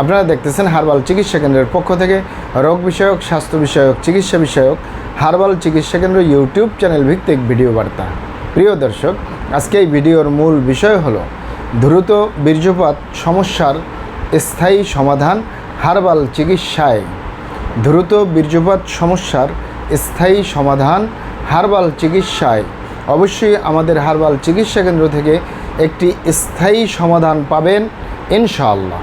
আপনারা দেখতেছেন হারবাল চিকিৎসা কেন্দ্রের পক্ষ থেকে রোগ বিষয়ক, স্বাস্থ্য বিষয়ক, চিকিৎসা বিষয়ক হারবাল চিকিৎসা কেন্দ্র ইউটিউব চ্যানেল ভিত্তিক ভিডিও বার্তা। প্রিয় দর্শক, আজকে এই ভিডিওর মূল বিষয় হলো দ্রুত বীর্যপাত, সমস্যার স্থায়ী সমাধান হারবাল চিকিৎসায়। দ্রুত বীর্যপাত, সমস্যার স্থায়ী সমাধান হারবাল চিকিৎসায়। অবশ্যই আমাদের হারবাল চিকিৎসা কেন্দ্র থেকে একটি স্থায়ী সমাধান পাবেন ইনশাআল্লাহ।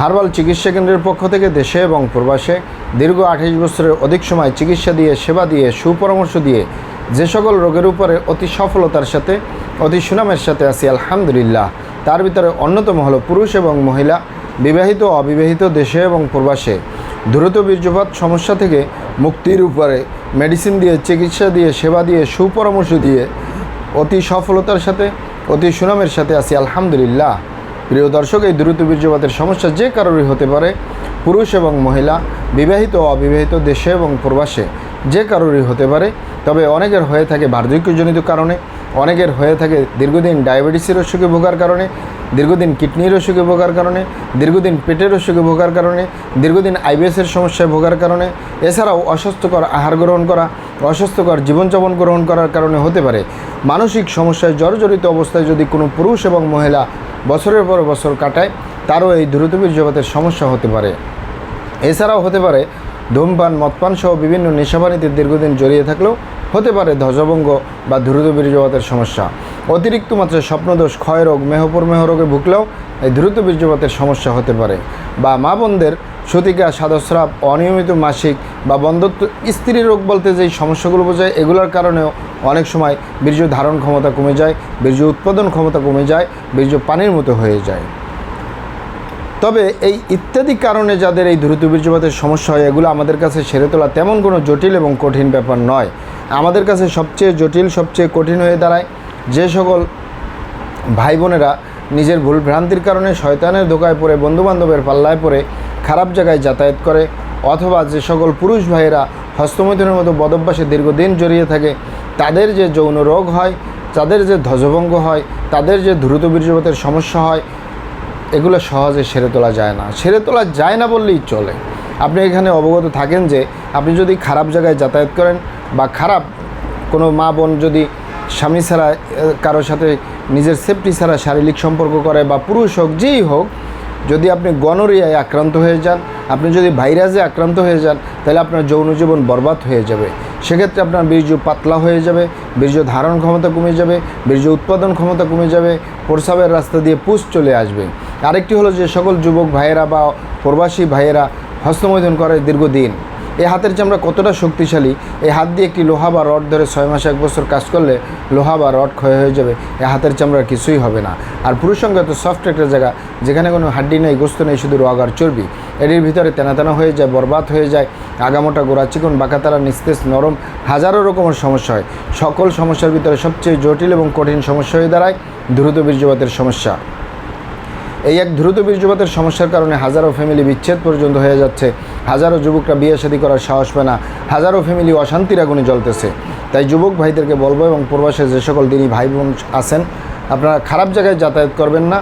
হার্বাল চিকিৎসা কেন্দ্রের পক্ষ থেকে দেশে এবং প্রবাসে দীর্ঘ আঠাশ বছরের অধিক সময় চিকিৎসা দিয়ে, সেবা দিয়ে, সুপরামর্শ দিয়ে যে সকল রোগের উপরে অতি সফলতার সাথে, অতি সুনামের সাথে আছি, আলহামদুলিল্লাহ। তার ভিতরে অন্যতম হলো পুরুষ এবং মহিলা, বিবাহিত অবিবাহিত দেশে এবং প্রবাসে। দ্রুত বীর্যপাত সমস্যা থেকে মুক্তির উপরে মেডিসিন দিয়ে, চিকিৎসা দিয়ে, সেবা দিয়ে, সুপরামর্শ দিয়ে অতি সফলতার সাথে, অতি সুনামের সাথে আছি, আলহামদুলিল্লাহ। প্রিয় দর্শক, এই দ্রুত বীর্যপাতের সমস্যা যে কারোরই হতে পারে, পুরুষ এবং মহিলা, বিবাহিত ও অবিবাহিত দেশে এবং প্রবাসে যে কারোরই হতে পারে। তবে অনেকের হয়ে থাকে বার্ধক্যজনিত কারণে, অনেকের হয়ে থাকে দীর্ঘদিন ডায়াবেটিসের অসুখে ভোগার কারণে, দীর্ঘদিন কিডনির অসুখে ভোগার কারণে, দীর্ঘদিন পেটের অসুখে ভোগার কারণে, দীর্ঘদিন আইবিএসের সমস্যায় ভোগার কারণে। এছাড়াও অস্বাস্থ্যকর আহার গ্রহণ করা, অস্বাস্থ্যকর জীবনযাপন গ্রহণ করার কারণে হতে পারে। মানসিক সমস্যায় জর্জরিত অবস্থায় যদি কোনো পুরুষ এবং মহিলা বছরের পর বছর কাটায়, তারও এই দ্রুত বীর্যপাতের সমস্যা হতে পারে। এছাড়াও হতে পারে, ধূমপান, মদপান সহ বিভিন্ন নেশাবানিতে দীর্ঘদিন জড়িয়ে থাকলেও হতে পারে ধ্বজভঙ্গ বা দ্রুত বীর্যপাতের সমস্যা। অতিরিক্ত মাত্রায় স্বপ্নদোষ, ক্ষয়রোগ, মেহপুর, মেহরোগে ভুগলেও এই দ্রুত বীর্যপাতের সমস্যা হতে পারে। বা মা বোনদের সতিকা সাদস্রাব অনিয়মিত মাসিক বা বন্ধত্ব, স্ত্রী রোগ বলতে যেই সমস্যাগুলো বোঝায়, এগুলোর কারণেও অনেক সময় বীর্য ধারণ ক্ষমতা কমে যায়, বীর্য উৎপাদন ক্ষমতা কমে যায়, বীর্য পানির মতো হয়ে যায়। তবে এই ইত্যাদি কারণে যাদের এই দ্রুত বীর্যপাতের সমস্যা হয়, এগুলো আমাদের কাছে সেরে তোলা তেমন কোনো জটিল এবং কঠিন ব্যাপার নয়। আমাদের কাছে সবচেয়ে জটিল, সবচেয়ে কঠিন হয়ে দাঁড়ায় যে সকল ভাই বোনেরা নিজের ভুল ভ্রান্তির কারণে শয়তানের ধোকায় পড়ে, বন্ধুবান্ধবের পাল্লায় পড়ে খারাপ জায়গায় যাতায়াত করে, অথবা যে সকল পুরুষ ভাইয়েরা হস্তমৈথুনের মতো বদভ্যাসে দীর্ঘদিন জড়িয়ে থাকে, তাদের যে যৌন রোগ হয়, তাদের যে ধ্বজভঙ্গ হয়, তাদের যে দ্রুত বীর্যপাতের সমস্যা হয়, এগুলো সহজে সেরে তোলা যায় না। সেরে তোলা যায় না বললেই চলে। আপনি এখানে অবগত থাকেন যে, আপনি যদি খারাপ জায়গায় যাতায়াত করেন বা খারাপ কোনো মা বোন যদি স্বামী ছাড়া কারোর সাথে নিজের সেফটি ছাড়া শারীরিক সম্পর্ক করে বা পুরুষ হোক, যেই হোক যদি আপনি গনোরিয়ায় আক্রান্ত হয়ে যান, আপনি যদি ভাইরাসে আক্রান্ত হয়ে যান, তাহলে আপনার যৌন জীবন বরবাদ হয়ে যাবে। সেক্ষেত্রে আপনার বীর্য পাতলা হয়ে যাবে, বীর্য ধারণ ক্ষমতা কমে যাবে, বীর্য উৎপাদন ক্ষমতা কমে যাবে, প্রসাবের রাস্তা দিয়ে পুষ চলে আসবে। আরেকটি হলো যে সকল যুবক ভাইয়েরা বা প্রবাসী ভাইয়েরা হস্তমৈথুন করে দীর্ঘদিন। এই হাতের চামড়া কতটা শক্তিশালী? এই হাত দিয়ে একটি লোহা বা রড ধরে ছয় মাস, এক বছর কাজ করলে লোহা বা রড ক্ষয় হয়ে যাবে? এই হাতের চামড়ার কিছুই হবে না। আর পুরুষ সঙ্গে তো সফট একটা জায়গা, যেখানে কোনো হাড্ডি নেই, গোস্ত নেই, শুধু রগ আর চর্বি। এটির ভিতরে তেনা তেনা হয়ে যায়, বরবাদ হয়ে যায়, আগামোটা গোড়া চিকন, বাঁকাতারা, নিস্তেজ, নরম, হাজারো রকমের সমস্যা হয়। সকল সমস্যার ভিতরে সবচেয়ে জটিল এবং কঠিন সমস্যা হয়ে দাঁড়ায় দ্রুত বীর্যপাতের সমস্যা। এই এক দ্রুত বীর্যপাতের সমস্যার কারণে হাজারো ফ্যামিলি বিচ্ছেদ পর্যন্ত হয়ে যাচ্ছে। হাজারো যুবকরা বিয়ে শাদী করার সাহস পায় না। হাজারো ফ্যামিলি অশান্তির আগুনে জ্বলতেছে। তাই যুবক ভাইদেরকে বলব এবং প্রবাসে যে সকল দিনই ভাই বোন আছেন, আপনারা খারাপ জায়গায় যাতায়াত করবেন না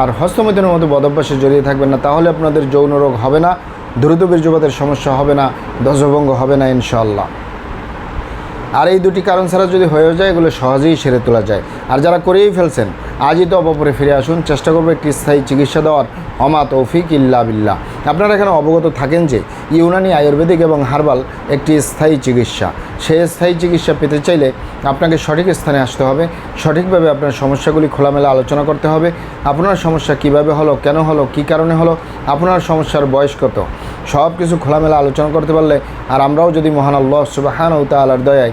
আর হস্তমৈথুনের মতো বদভ্যাসে জড়িয়ে থাকবেন না। তাহলে আপনাদের যৌন রোগ হবে না, দ্রুত বীর্যপাতের সমস্যা হবে না দশভঙ্গ হবে না ইনশাল্লাহ আর এই দুটি কারণ ছাড়া যদি হয়ে যায়, এগুলো সহজেই সেরে তোলা যায়। আর যারা করেই ফেলছেন আজই তো অপপরে ফিরে আসুন। চেষ্টা করব একটি স্থায়ী চিকিৎসা দেওয়ার। অমা তৌফিক ইল্লা বিল্লাহ। আপনারা এখানে অবগত থাকেন যে ইউনানি আয়ুর্বেদিক এবং হার্বাল একটি স্থায়ী চিকিৎসা। সেই স্থায়ী চিকিৎসা পেতে চাইলে আপনাকে সঠিক স্থানে আসতে হবে। সঠিকভাবে আপনার সমস্যাগুলি খোলামেলা আলোচনা করতে হবে। আপনার সমস্যা কীভাবে হলো, কেন হলো, কী কারণে হলো, আপনার সমস্যার বয়স কত? সব কিছু খোলামেলা আলোচনা করতে পারলে, আর আমরাও যদি মহান আল্লাহ সুবাহান ও তালার দয়ায়